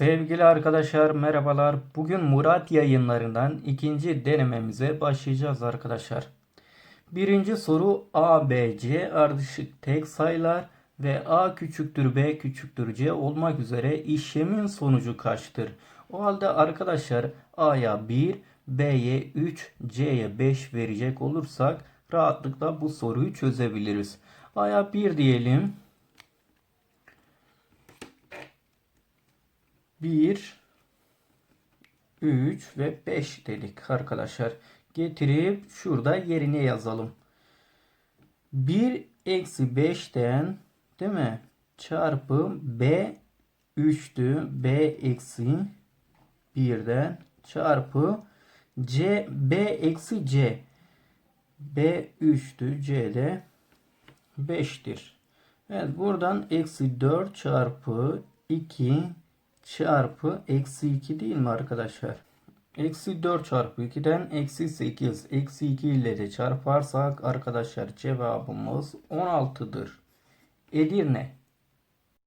Sevgili arkadaşlar merhabalar. Bugün Murat yayınlarından ikinci denememize başlayacağız arkadaşlar. Birinci soru A, B, C ardışık tek sayılar ve A küçüktür B küçüktür C olmak üzere işlemin sonucu kaçtır? O halde arkadaşlar A'ya 1, B'ye 3, C'ye 5 verecek olursak rahatlıkla bu soruyu çözebiliriz. A'ya 1 diyelim. 1 3 ve 5 dedik arkadaşlar. Getirip şurada yerine yazalım. 1 eksi 5'ten değil mi? Çarpı B 3'tü. B eksi 1'den çarpı C B eksi C. B 3'tü. C de 5'tir. Evet buradan eksi 4 çarpı 2 çarpı eksi 2 değil mi arkadaşlar? Eksi 4 çarpı 2'den eksi 8. Eksi 2 ile de çarparsak arkadaşlar cevabımız 16'dır. Edirne.